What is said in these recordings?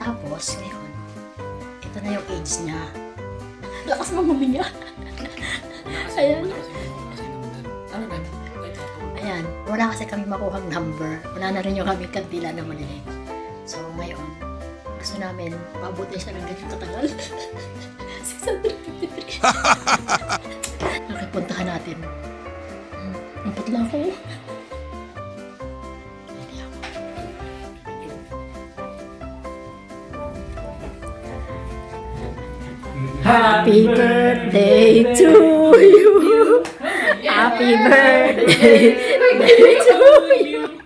Tapos ngayon, ito na yung age niya. Lakas mo niya. Ayan. Ano? Ayan, wala kasi kami makuhang number. Wala na rin yung kami kantila na maliliit. So, ngayon, gusto namin, pabuti siya ng ganyan katagal. 653. Nakipuntahan natin. Ang putla ko. Happy birthday to you. Happy birthday to you.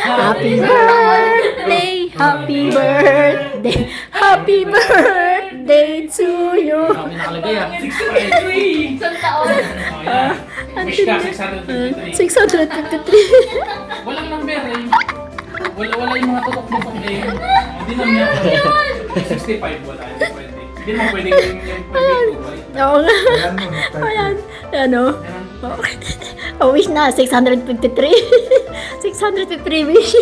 Happy birthday, happy birthday, happy birthday to you. Kami nakalagay ah. 653! Isang taon. Oh, yan. Wish ka, 653. 653. Walang number. Wala, wala yung mga tutok nito eh. Hindi naman niya ako. 65 wala, hindi pwede. Hindi naman pwede yung yung pwede ko. right? Oo nga. Ayan. Ano? Ganun. Oh, wish na. 653. 653 wish.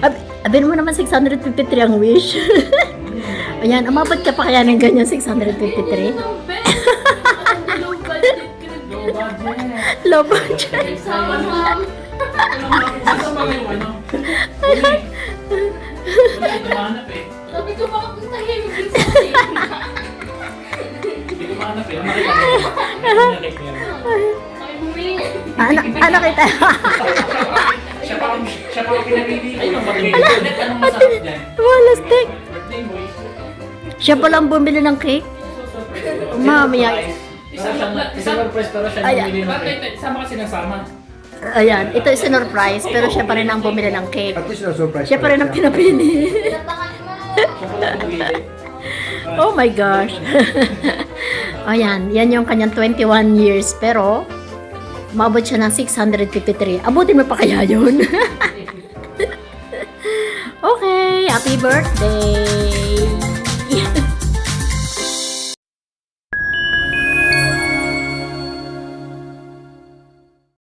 Ab abin mo naman 653 ang wish. Ayan, umabot ka pa kaya ng ganyan 653? Low budget. Low budget. Ko baka tahimik din sa akin. Hindi ko mahanap. Ang nakita ko. Nakita ko. Ay, bumili. Ano, ano kita? Siya pa ang siya pa ang pinamili ko. Anong masarap dyan? Wala. Birthday boy. Siya palang bumili ng cake. Mamaya. Isa siyang isa surprise pero siya Ayan. bumili ng cake. Sama kasi nasama. Ayan, ito is surprise pero siya pa rin ang bumili ng cake. At least na-surprise Siya pa rin ang pinapili. Oh my gosh. Ayan, yan yung kanyang 21 years pero umabot siya ng 653. Abutin mo pa kaya yun? okay, happy birthday!